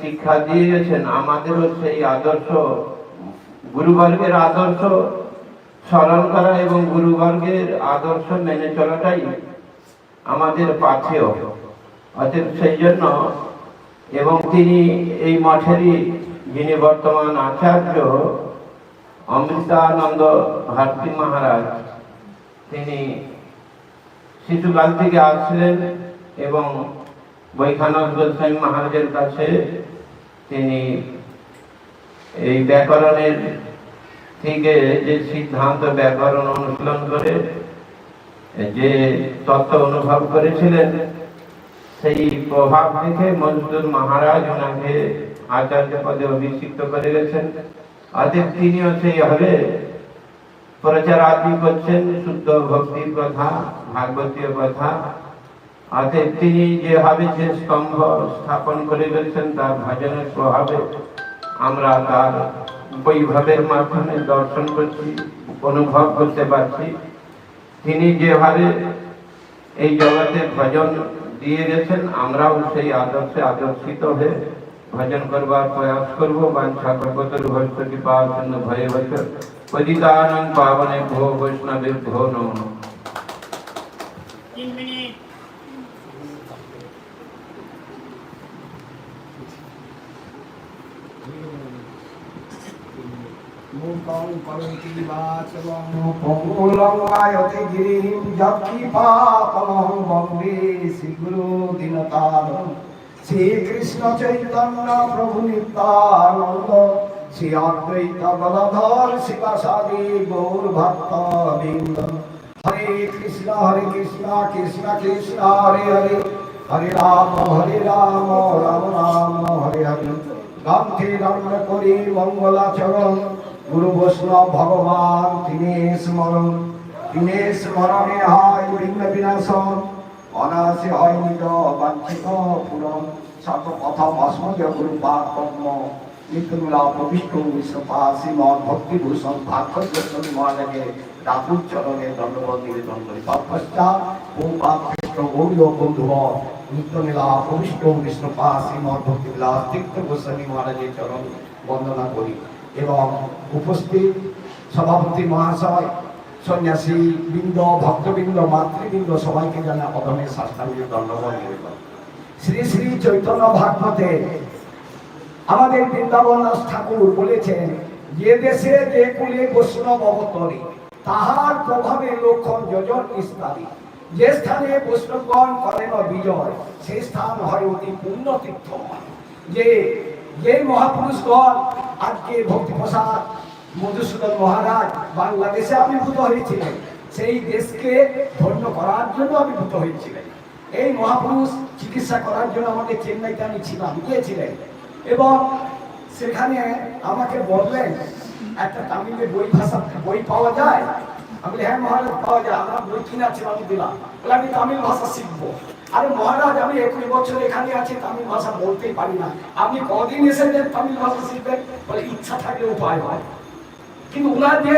শিক্ষা দিয়ে গেছেন আমাদেরও সেই আদর্শ। গুরুবর্গের আদর্শ স্মরণ করা এবং গুরুবর্গের আদর্শ মেনে চলাটাই আমাদের পাথেয় অতএব সেই জন্য এবং তিনি এই মঠেরই যিনি বর্তমান আচার্য, অমৃতানন্দ ভারতী মহারাজ, তিনি শিশুকাল থেকে আসলেন এবং বৈখানন্দ গোস্বামী মহারাজের কাছে তিনি এই ব্যাকরণের থেকে যে সিদ্ধান্ত ব্যাকরণ অনুশীলন করে, যে তত্ত্ব অনুভব করেছিলেন, সেই প্রভাব থেকে মজদুর মহারাজ ওনাকে আচার্য পদে অভিষিক্ত করে গেছেন। অতএব তিনিও সেইভাবে প্রচারাদি করছেন, শুদ্ধ ভক্তির কথা ভাগবতীয় কথা অতএব তিনি যেভাবে যে স্তম্ভ স্থাপন করে গেছেন তার ভজনের প্রভাবে আমরা তার বৈভবের মাধ্যমে দর্শন করছি অনুভব করতে পারছি তিনি যেভাবে এই জগতে ভজন দিয়ে গেছেন আমরাও সেই আদর্শে আদর্শিত হয়ে ভজন করবার প্রয়াস করব। বাঞ্ছা কল্পতরু ভস্তী পাওয়ার ভয়ে বছর পতিতানং পাবনে ভো বৈষ্ণবে ভো নম। তিন মিনিট। মুখং করন্তি বাচলং পঙ্গুলং আয়তে গিরিম জপি পাপমহং বন্দে শ্রীগুরু দীনতারং শ্রীকৃষ্ণ চৈতন্য প্রভু নিত্যানন্দ শ্রী অদ্বৈত গদাধর শিবাসাদি গৌর ভক্ত বৃন্দ। হরে কৃষ্ণ হরে কৃষ্ণ কৃষ্ণ কৃষ্ণ হরে হরে হরে রাম হরে রাম রাম রাম হরে হরে গান্ধী রান্না করি মঙ্গলাচরণ। গুরু বৈষ্ণব ভগবান, তিনি স্মরণ। তিনি স্মরণে হয় বিঘ্ন বিনাশন। অনাসে হয় নিজ বাঞ্ছিত পূরণ। কথা ভস্মজ গুরু পাদ পদ্ম নিত্যমূলা পবিত্র বিশ্বপা শ্রীমদ ভক্তিভূষণ ভাগ্যদর্শন মহারাজের রাতুর চরণে দণ্ডবত নিবেদন করি তৎপশ্চাৎ পূর্বাদ কৃষ্ণ গৌরী বন্ধুব নিত্যলীলা পবিত্র বিষ্ণুপা শ্রীমদ ভক্তিবিলাস তীর্থ গোস্বামী মহারাজের চরণ বন্দনা করি এবং উপস্থিত সভাপতি মহাশয় সন্ন্যাসী বৃন্দ, ভক্তবৃন্দ, মাতৃবৃন্দ সবাইকে জানা অধমের শাস্ত্রাঙ্গীয় দণ্ডবত নিবেদন শ্রী শ্রী চৈতন্য ভাগবতে আমাদের বৃন্দাবন ঠাকুর বলেছেন, যে দেশে যে কুলে বৈষ্ণব অবতরে, তাহার প্রভাবে লক্ষণ যোজন ইস্তারি যে স্থানে বৈষ্ণবগণ করেন বিজয় সেই স্থান হয় অতি পূর্ণ তীর্থময় যে যে মহাপুরুষগণ আজকে ভক্তি প্রসাদ মধুসূদন মহারাজ বাংলাদেশে আবির্ভূত হয়েছিলেন, সেই দেশকে ধন্য করার জন্য আবির্ভূত হয়েছিলেন। এই মহাপুরুষ চিকিৎসা করার জন্য আমাদের চেন্নাইতে আমি ছিলাম, গিয়েছিলেন। এবং সেখানে আমাকে বললেন, একটা তামিলের বই ভাষা, বই পাওয়া যায়? আমি হ্যাঁ মহারাজ, পাওয়া যায়। আমার বই কিনা ছিল আমি দিলাম বলে, আমি তামিল ভাষা শিখব। আরে মহারাজ, আমি একুশ বছর এখানে আছি, তামিল ভাষা বলতেই পারি না। আপনি কদিন এসেছেন তামিল ভাষা শিখবেন? বলে, ইচ্ছা থাকলে উপায় হয়। কিন্তু উনার যে,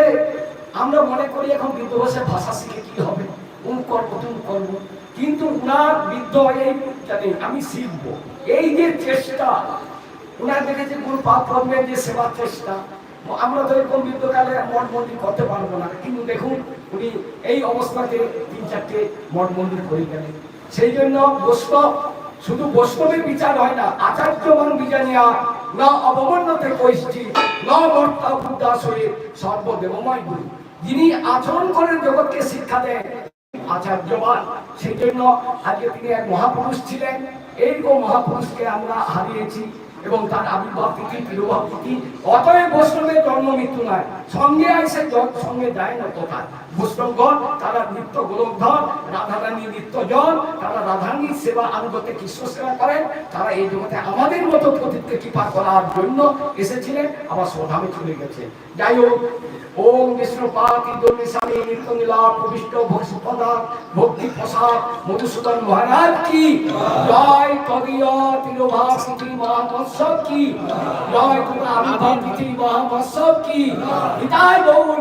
আমরা মনে করি এখন বৃদ্ধ বয়সে ভাষা শিখে কি হবে? উন করব, তুমি করব। কিন্তু উনার বৃদ্ধ এই জানি আমি শিখব। এই যে চেষ্টা, উনার দেখেছে গুরু ধর্মের যে সেবার চেষ্টা আমরা তো এরকম বৃদ্ধকালে মঠ মন্দির করতে পারব না। কিন্তু দেখুন, উনি এই অবস্থাতে তিন চারটে মঠ মন্দির করে গেলেন। সেই জন্য বৈষ্ণব, শুধু বৈষ্ণবের বিচার হয় না আচার্যমান বিজানিয়া না অবমান্যতে কৈষ্ঠি না বর্তা বুদ্ধাশয়ে সর্বদেবময় গুরু। যিনি আচরণ করেন, জগৎকে শিক্ষা দেন, আচার্যবান। সেই জন্য আজকে তিনি এক মহাপুরুষ ছিলেন। এইরকম মহাপুরুষকে আমরা হারিয়েছি। এবং তার আবির্ভাব তিথি, তিরুভাব তিথি। অতএব বৈষ্ণবের জন্ম মৃত্যু নয়। সঙ্গে আইসে জগ সঙ্গে যায় না কোথায়? বৈষ্ণবগণ তারা নিত্য গোলকধর রাধারানী নিত্যজন তারা রাধারানীর সেবা আনুগতে কৃষ্ণ সেবা করেন, তারা এই জগতে আমাদের মতো প্রতীককে কৃপা করার জন্য এসেছিলেন, আবার স্বধামে চলে গেছে। যাই হোক, ওম বিষ্ণু পাতি নিত্য নীলাম প্রবিষ্ট ভক্তি প্রসাদ, মধুসূদন মহারাজ কি? জয় তদীয় তিরোভাসিতি মহামৎসব কি? জয় তোমার আবির্ভাব কি? বিদায় গৌর